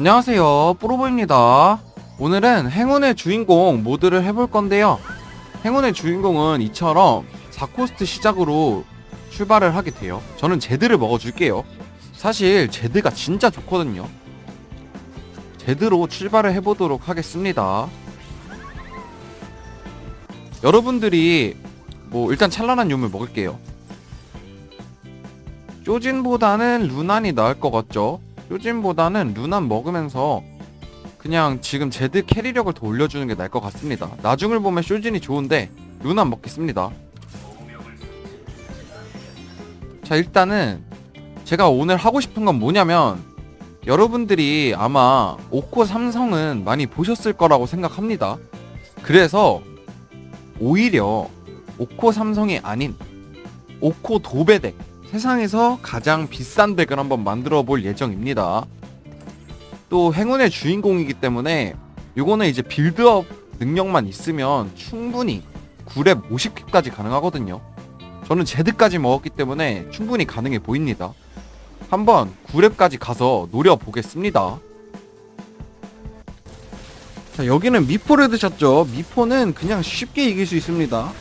안녕하세요 뽀로보입니다. 오늘은 행운의 주인공 모드를 해볼 건데요. 행운의 주인공은 이처럼 4코스트 시작으로 출발을 하게 돼요. 저는 제드를 먹어줄게요. 사실 제드가 진짜 좋거든요. 제드로 출발을 해보도록 하겠습니다. 여러분들이 뭐 일단 찬란한 요물 먹을게요. 쇼진보다는 루난이 나을 것 같죠 쇼진보다는 루난 먹으면서 그냥 지금 제드 캐리력을 더 올려주는 게 나을 것 같습니다. 나중을 보면 쇼진이 좋은데 루난 먹겠습니다. 자 일단은 제가 오늘 하고 싶은 건 뭐냐면 여러분들이 아마 오코 삼성은 많이 보셨을 거라고 생각합니다. 그래서 오히려 오코 삼성이 아닌 오코 도배덱 세상에서 가장 비싼 덱을 한번 만들어 볼 예정입니다. 또 행운의 주인공이기 때문에 요거는 이제 빌드업 능력만 있으면 충분히 9렙 50킵까지 가능하거든요. 저는 제드까지 먹었기 때문에 충분히 가능해 보입니다. 한번 9렙까지 가서 노려보겠습니다. 자, 여기는 미포를 드셨죠? 미포는 그냥 쉽게 이길 수 있습니다.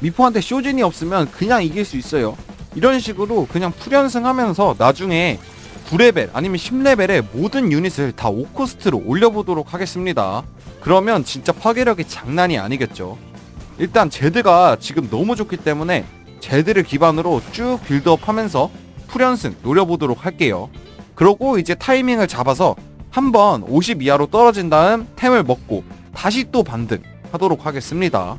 미포한테 쇼진이 없으면 그냥 이길 수 있어요. 이런 식으로 그냥 풀연승하면서 나중에 9레벨 아니면 10레벨의 모든 유닛을 다 5코스트로 올려보도록 하겠습니다. 그러면 진짜 파괴력이 장난이 아니겠죠. 일단 제드가 지금 너무 좋기 때문에 제드를 기반으로 쭉 빌드업 하면서 풀연승 노려보도록 할게요. 그러고 이제 타이밍을 잡아서 한번 50 이하로 떨어진 다음 템을 먹고 다시 또 반등 하도록 하겠습니다.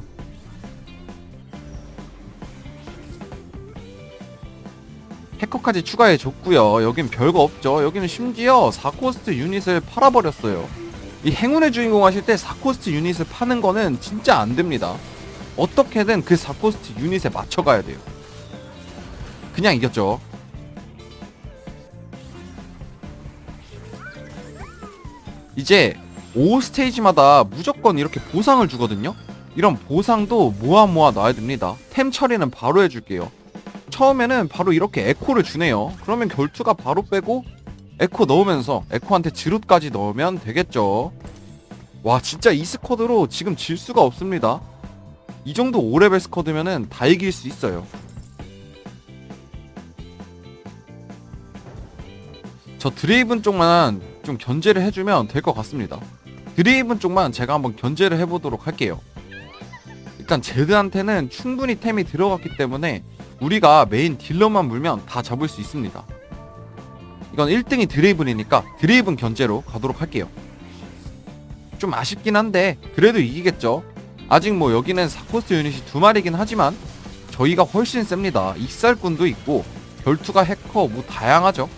해커까지 추가해 줬고요. 여긴 별거 없죠. 여기는 심지어 4코스트 유닛을 팔아버렸어요. 이 행운의 주인공 하실 때 4코스트 유닛을 파는 거는 진짜 안 됩니다. 어떻게든 그 4코스트 유닛에 맞춰가야 돼요. 그냥 이겼죠. 이제 5스테이지마다 무조건 이렇게 보상을 주거든요. 이런 보상도 모아 모아 놔야 됩니다. 템 처리는 바로 해줄게요. 처음에는 바로 이렇게 에코를 주네요. 그러면 결투가 바로 빼고 에코 넣으면서 에코한테 지룻까지 넣으면 되겠죠. 와 진짜 이 스쿼드로 지금 질 수가 없습니다. 이 정도 5레벨 스쿼드면은 다 이길 수 있어요. 저 드레이븐 쪽만 좀 견제를 해주면 될 것 같습니다. 드레이븐 쪽만 제가 한번 견제를 해보도록 할게요. 일단 제드한테는 충분히 템이 들어갔기 때문에 우리가 메인 딜러만 물면 다 잡을 수 있습니다. 이건 1등이 드레이븐이니까 드레이븐 견제로 가도록 할게요. 좀 아쉽긴 한데 그래도 이기겠죠. 아직 뭐 여기는 4코스트 유닛이 두 마리긴 하지만 저희가 훨씬 셉니다. 익살꾼도 있고 결투가 해커 뭐 다양하죠.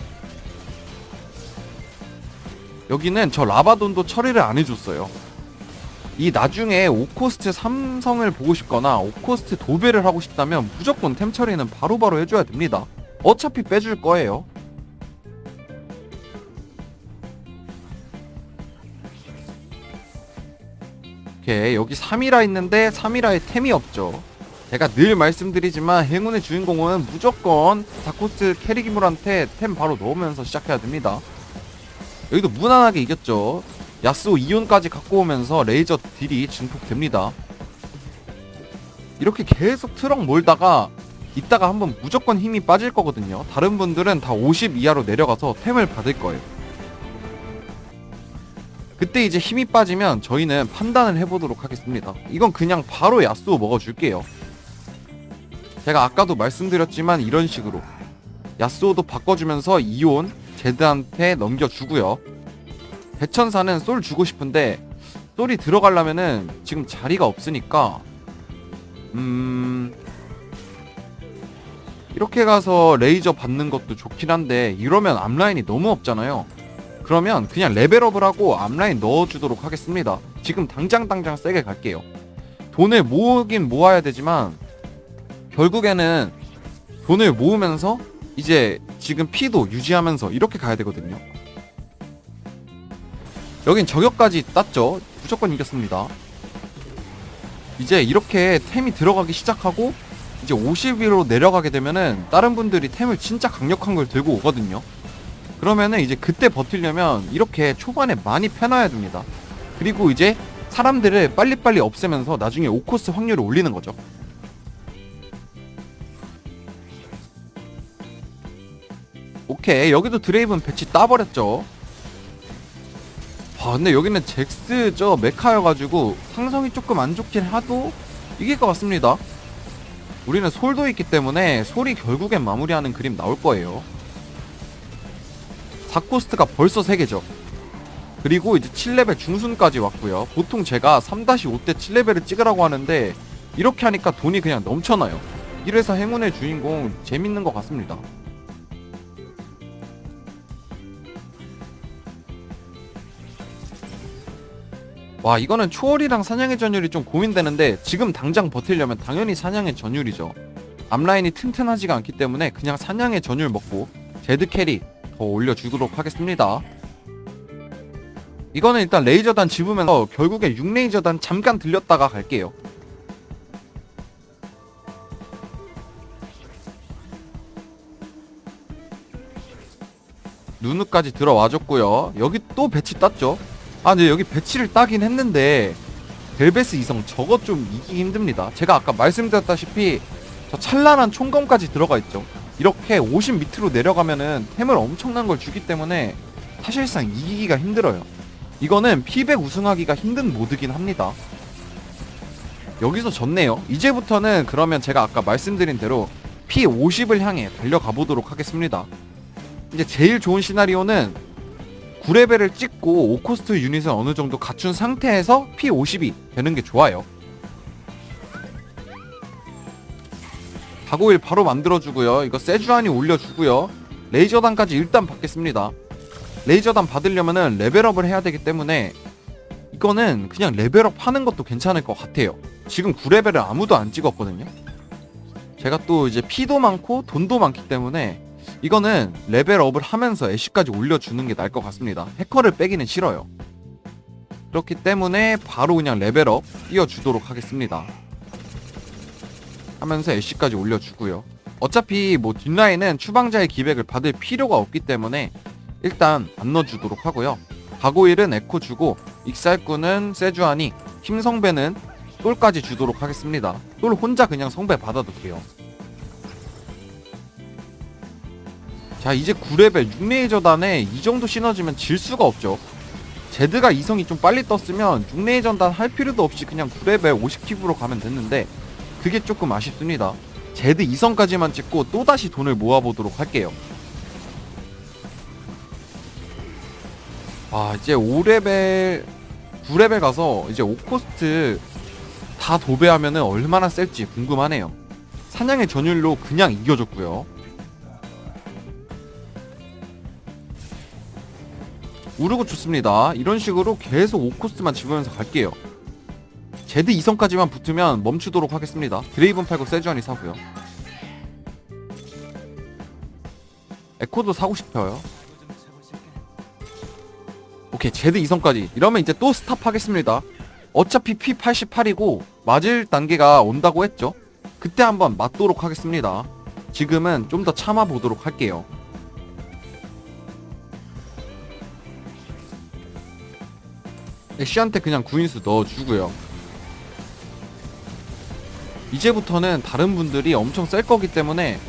여기는 저 라바돈도 처리를 안 해줬어요. 이 나중에 5코스트 삼성을 보고 싶거나 5코스트 도배를 하고 싶다면 무조건 템 처리는 바로바로 해줘야 됩니다. 어차피 빼줄 거예요. 오케이 여기 3이라 있는데 3이라에 템이 없죠. 제가 늘 말씀드리지만 행운의 주인공은 무조건 4코스트 캐리기물한테 템 바로 넣으면서 시작해야 됩니다. 여기도 무난하게 이겼죠. 야스오 이온까지 갖고 오면서 레이저 딜이 증폭됩니다. 이렇게 계속 트럭 몰다가 이따가 한번 무조건 힘이 빠질 거거든요. 다른 분들은 다 50 이하로 내려가서 템을 받을 거예요. 그때 이제 힘이 빠지면 저희는 판단을 해보도록 하겠습니다. 이건 그냥 바로 야스오 먹어줄게요. 제가 아까도 말씀드렸지만 이런 식으로 야스오도 바꿔주면서 이온 제드한테 넘겨주고요. 대천사는 솔 주고 싶은데 솔이 들어가려면은 지금 자리가 없으니까 음 이렇게 가서 레이저 받는 것도 좋긴 한데 이러면 앞라인이 너무 없잖아요. 그러면 그냥 레벨업을 하고 앞라인 넣어주도록 하겠습니다. 지금 당장 당장 세게 갈게요. 돈을 모으긴 모아야 되지만 결국에는 돈을 모으면서 이제 지금 피도 유지하면서 이렇게 가야 되거든요. 여긴 저격까지 땄죠. 무조건 이겼습니다. 이제 이렇게 템이 들어가기 시작하고 이제 50위로 내려가게 되면은 다른 분들이 템을 진짜 강력한 걸 들고 오거든요. 그러면은 이제 그때 버틸려면 이렇게 초반에 많이 패놔야 됩니다. 그리고 이제 사람들을 빨리빨리 없애면서 나중에 5코스 확률을 올리는 거죠. 오케이 여기도 드레이븐 배치 따버렸죠. 아 근데 여기는 잭스 저 메카여가지고 상성이 조금 안 좋긴 하도 이길 것 같습니다. 우리는 솔도 있기 때문에 솔이 결국엔 마무리하는 그림 나올 거예요. 4코스트가 벌써 3개죠. 그리고 이제 7레벨 중순까지 왔고요. 보통 제가 3-5때 7레벨을 찍으라고 하는데 이렇게 하니까 돈이 그냥 넘쳐나요. 이래서 행운의 주인공 재밌는 것 같습니다. 와 이거는 초월이랑 사냥의 전율이 좀 고민되는데 지금 당장 버틸려면 당연히 사냥의 전율이죠. 앞라인이 튼튼하지가 않기 때문에 그냥 사냥의 전율 먹고 제드 캐리 더 올려주도록 하겠습니다. 이거는 일단 레이저단 집으면서 결국에 6레이저단 잠깐 들렸다가 갈게요. 누누까지 들어와줬고요. 여기 또 배치 땄죠. 아 근데 여기 배치를 따긴 했는데 벨베스 이성 저거 좀 이기기 힘듭니다. 제가 아까 말씀드렸다시피 저 찬란한 총검까지 들어가 있죠. 이렇게 50 밑으로 내려가면은 템을 엄청난 걸 주기 때문에 사실상 이기기가 힘들어요. 이거는 피백 우승하기가 힘든 모드긴 합니다. 여기서 졌네요. 이제부터는 그러면 제가 아까 말씀드린 대로 P50을 향해 달려가 보도록 하겠습니다. 이제 제일 좋은 시나리오는 9레벨을 찍고 5코스트 유닛을 어느 정도 갖춘 상태에서 P50이 되는 게 좋아요. 다고일 바로 만들어주고요. 이거 세주안이 올려주고요. 레이저단까지 일단 받겠습니다. 레이저단 받으려면은 레벨업을 해야 되기 때문에 이거는 그냥 레벨업 하는 것도 괜찮을 것 같아요. 지금 9레벨을 아무도 안 찍었거든요. 제가 또 이제 피도 많고 돈도 많기 때문에 이거는 레벨업을 하면서 애쉬까지 올려주는 게 나을 것 같습니다. 해커를 빼기는 싫어요. 그렇기 때문에 바로 그냥 레벨업 띄워주도록 하겠습니다. 하면서 애쉬까지 올려주고요. 어차피 뭐 뒷라인은 추방자의 기백을 받을 필요가 없기 때문에 일단 안 넣어주도록 하고요. 가고일은 에코 주고 익살꾼은 세주아니 힘성배는 똘까지 주도록 하겠습니다. 똘 혼자 그냥 성배 받아도 돼요. 자 이제 9레벨 6레이저단에 이 정도 시너지면 질 수가 없죠. 제드가 이성이 좀 빨리 떴으면 6레이저단 할 필요도 없이 그냥 9레벨 50킵으로 가면 됐는데 그게 조금 아쉽습니다. 제드 2성까지만 찍고 또다시 돈을 모아보도록 할게요. 아 이제 5레벨 9레벨 가서 이제 5코스트 다 도배하면은 얼마나 셀지 궁금하네요. 사냥의 전율로 그냥 이겨줬고요. 우르고 좋습니다. 이런 식으로 계속 5코스트만 집으면서 갈게요. 제드 2성까지만 붙으면 멈추도록 하겠습니다. 드레이븐 팔고 세주안이 사고요. 에코도 사고 싶어요. 오케이 제드 2성까지 이러면 이제 또 스탑하겠습니다. 어차피 P88이고 맞을 단계가 온다고 했죠. 그때 한번 맞도록 하겠습니다. 지금은 좀 더 참아보도록 할게요. 애쉬한테 그냥 구인수 넣어주고요. 이제부터는 다른 분들이 엄청 셀 거기 때문에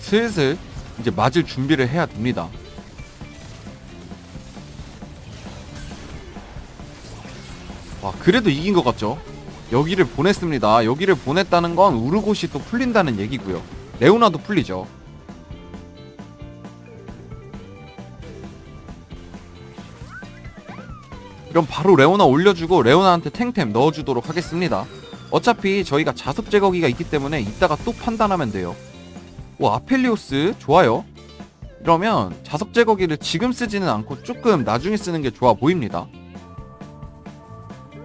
슬슬 이제 맞을 준비를 해야 됩니다. 와, 그래도 이긴 것 같죠? 여기를 보냈습니다. 여기를 보냈다는 건 우르곳이 또 풀린다는 얘기고요. 레오나도 풀리죠. 그럼 바로 레오나 올려주고 레오나한테 탱템 넣어주도록 하겠습니다. 어차피 저희가 자석 제거기가 있기 때문에 이따가 또 판단하면 돼요. 오 아펠리오스 좋아요. 이러면 자석 제거기를 지금 쓰지는 않고 조금 나중에 쓰는 게 좋아 보입니다.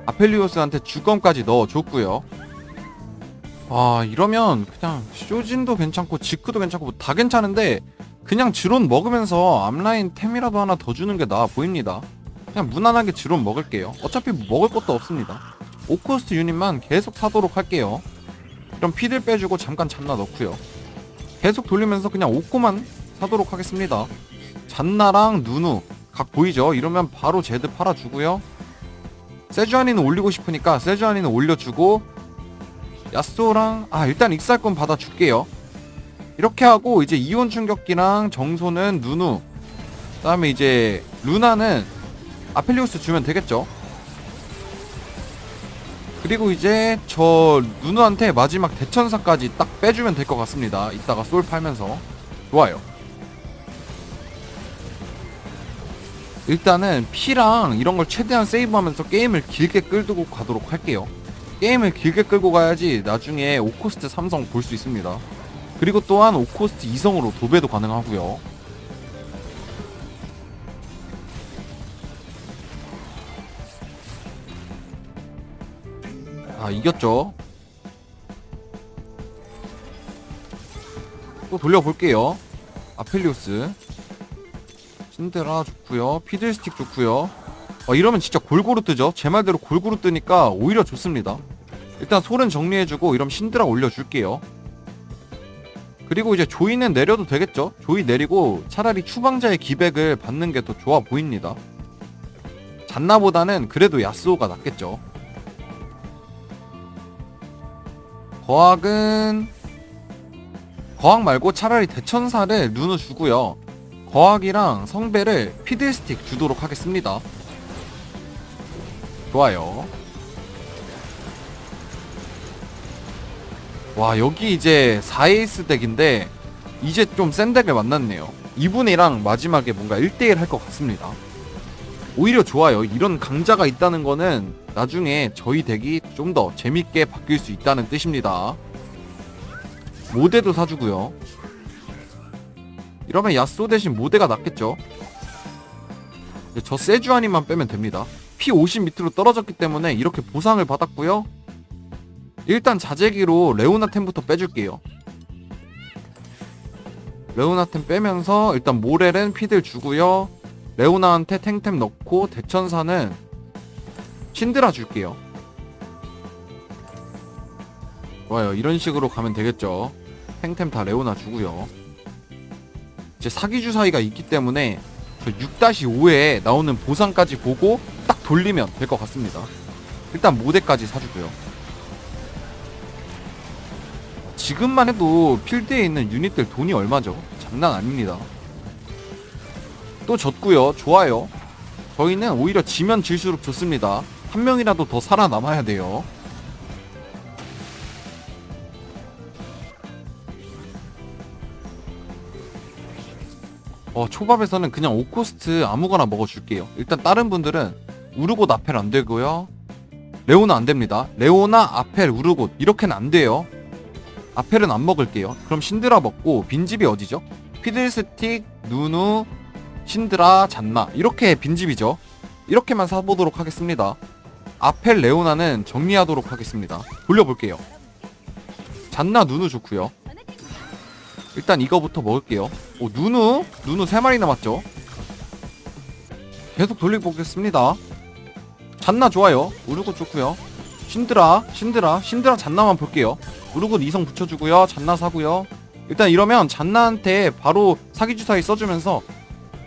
아펠리오스한테 주검까지 넣어줬고요. 아 이러면 그냥 쇼진도 괜찮고 지크도 괜찮고 뭐 다 괜찮은데 그냥 드론 먹으면서 앞라인 템이라도 하나 더 주는 게 나아 보입니다. 그냥 무난하게 드론 먹을게요. 어차피 먹을 것도 없습니다. 5코스트 유닛만 계속 사도록 할게요. 그럼 피들 빼주고 잠깐 잠나 넣고요. 계속 돌리면서 그냥 5코만 사도록 하겠습니다. 잔나랑 누누 각 보이죠? 이러면 바로 제드 팔아주고요. 세주아니는 올리고 싶으니까 세주아니는 올려주고 야쏘랑 아 일단 익살권 받아줄게요. 이렇게 하고 이제 이온 충격기랑 정소는 누누 그 다음에 이제 루나는 아펠리우스 주면 되겠죠. 그리고 이제 저 누누한테 마지막 대천사까지 딱 빼주면 될 것 같습니다. 이따가 솔 팔면서 좋아요. 일단은 피랑 이런 걸 최대한 세이브하면서 게임을 길게 끌고 가도록 할게요. 게임을 길게 끌고 가야지 나중에 오코스트 삼성 볼 수 있습니다. 그리고 또한 오코스트 2성으로 도배도 가능하고요. 아 이겼죠. 또 돌려볼게요. 아펠리오스. 신데라 좋고요. 피들스틱 좋고요. 어, 이러면 진짜 골고루 뜨죠. 제 말대로 골고루 뜨니까 오히려 좋습니다. 일단 솔은 정리해주고 이러면 신드라 올려줄게요. 그리고 이제 조이는 내려도 되겠죠. 조이 내리고 차라리 추방자의 기백을 받는 게 더 좋아 보입니다. 잔나보다는 그래도 야스오가 낫겠죠. 거학은 거학 말고 차라리 대천사를 눈을 주고요. 거학이랑 성배를 피들스틱 주도록 하겠습니다. 좋아요. 와 여기 이제 4에이스 덱인데 이제 좀 센 덱을 만났네요. 이분이랑 마지막에 뭔가 1대1 할 것 같습니다. 오히려 좋아요. 이런 강자가 있다는 거는 나중에 저희 덱이 좀 더 재밌게 바뀔 수 있다는 뜻입니다. 모대도 사주고요. 이러면 야쏘 대신 모대가 낫겠죠. 저 세주아니만 빼면 됩니다. P50 밑으로 떨어졌기 때문에 이렇게 보상을 받았고요. 일단 자재기로 레오나템부터 빼줄게요. 레오나템 빼면서 일단 모렐은 피들 주고요. 레오나한테 탱템 넣고 대천사는 신드라 줄게요. 좋아요. 이런 식으로 가면 되겠죠. 탱템 다 레오나 주고요. 이제 사기 주사위가 있기 때문에 저 6-5에 나오는 보상까지 보고 딱 돌리면 될 것 같습니다. 일단 모델까지 사주고요. 지금만 해도 필드에 있는 유닛들 돈이 얼마죠? 장난 아닙니다. 또 졌고요. 좋아요. 저희는 오히려 지면 질수록 좋습니다. 한 명이라도 더 살아남아야 돼요. 어, 초밥에서는 그냥 오코스트 아무거나 먹어줄게요. 일단 다른 분들은 우르곳 아펠 안 되고요. 레오나 안 됩니다. 레오나, 아펠, 우르곳 이렇게는 안 돼요. 아펠은 안 먹을게요. 그럼 신드라 먹고 빈집이 어디죠? 피들스틱, 누누, 신드라, 잔나 이렇게 빈집이죠. 이렇게만 사보도록 하겠습니다. 아펠, 레오나는 정리하도록 하겠습니다. 돌려볼게요. 잔나, 누누 좋고요. 일단 이거부터 먹을게요. 오 누누? 누누 3마리 남았죠? 계속 돌려보겠습니다. 잔나 좋아요. 우르고 좋고요. 신드라, 신드라, 신드라 잔나만 볼게요. 우르고 이성 붙여주고요. 잔나 사고요. 일단 이러면 잔나한테 바로 사기주사위 써주면서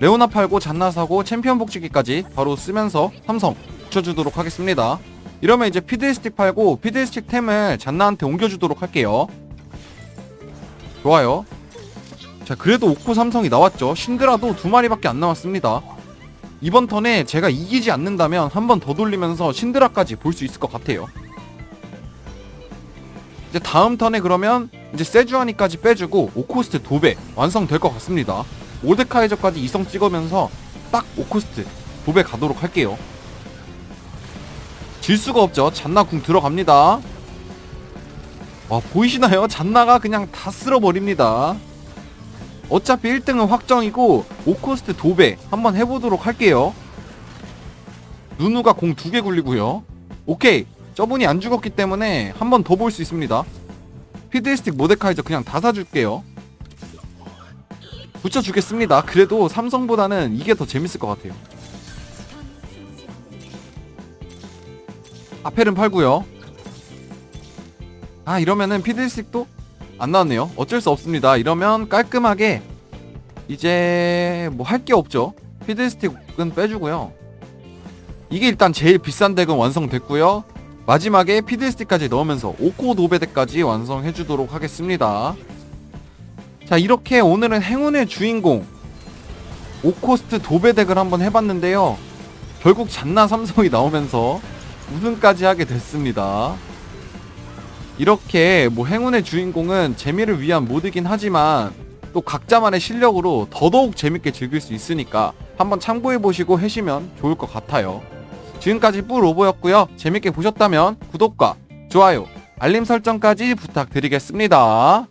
레오나 팔고 잔나 사고 챔피언 복지기까지 바로 쓰면서 삼성 붙여주도록 하겠습니다. 이러면 이제 피드스틱 팔고 피드스틱 템을 잔나한테 옮겨주도록 할게요. 좋아요. 자 그래도 오코 삼성이 나왔죠 신드라도 두 마리밖에 안 남았습니다 이번 턴에 제가 이기지 않는다면 한 번 더 돌리면서 신드라까지 볼 수 있을 것 같아요 이제 다음 턴에 그러면 이제 세주아니까지 빼주고 오코스트 도배 완성될 것 같습니다 오데카이저까지 이성 찍으면서 딱 오코스트 도배 가도록 할게요 질 수가 없죠. 잔나 궁 들어갑니다. 와 보이시나요? 잔나가 그냥 다 쓸어버립니다. 어차피 1등은 확정이고 5코스트 도배 한번 해보도록 할게요. 누누가 공 두 개 굴리고요. 오케이. 저분이 안 죽었기 때문에 한 번 더 볼 수 있습니다. 피드스틱 모데카이저 그냥 다 사줄게요. 붙여주겠습니다. 그래도 삼성보다는 이게 더 재밌을 것 같아요 아펠은 팔고요 아 이러면은 피드스틱도 안 나왔네요. 어쩔 수 없습니다. 이러면 깔끔하게 이제 뭐 할 게 없죠. 피드스틱은 빼주고요. 이게 일단 제일 비싼 덱은 완성됐고요. 마지막에 피드스틱까지 넣으면서 오코 도베덱까지 완성해주도록 하겠습니다. 자 이렇게 오늘은 행운의 주인공 오코스트 도베덱을 한번 해봤는데요. 결국 잔나 삼성이 나오면서 우승까지 하게 됐습니다. 이렇게 뭐 행운의 주인공은 재미를 위한 모드긴 하지만 또 각자만의 실력으로 더더욱 재밌게 즐길 수 있으니까 한번 참고해 보시고 해시면 좋을 것 같아요. 지금까지 뿌로보였고요. 재밌게 보셨다면 구독과 좋아요, 알림 설정까지 부탁드리겠습니다.